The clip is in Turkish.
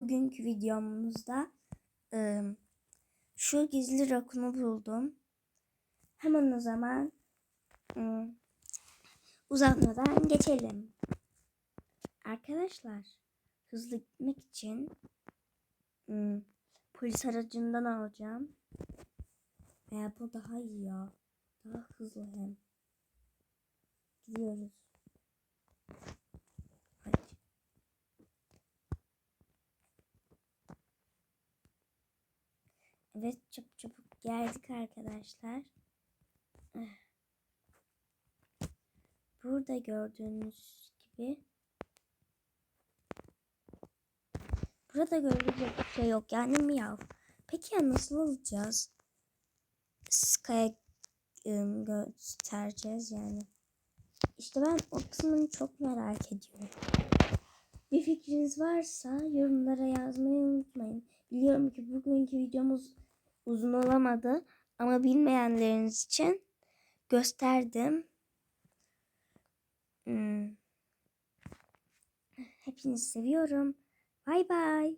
Bugünkü videomuzda ıı, şu gizli rakunu buldum. Hemen o zaman ıı, uzatmadan geçelim. Arkadaşlar hızlı gitmek için ıı, polis aracından alacağım. Veya bu daha iyi ya. Daha hızlı hem. Gidiyoruz. Evet çabuk çabuk geldik arkadaşlar. Eh. Burada gördüğünüz gibi Burada görülecek bir şey yok yani miyav. Peki ya nasıl alacağız? Sky'a göstereceğiz yani. İşte ben o kısmını çok merak ediyorum. Bir fikriniz varsa yorumlara yazmayı unutmayın. Biliyorum ki bugünkü videomuz uzun olamadı ama bilmeyenleriniz için gösterdim. Hmm. Hepinizi seviyorum. Bay bay.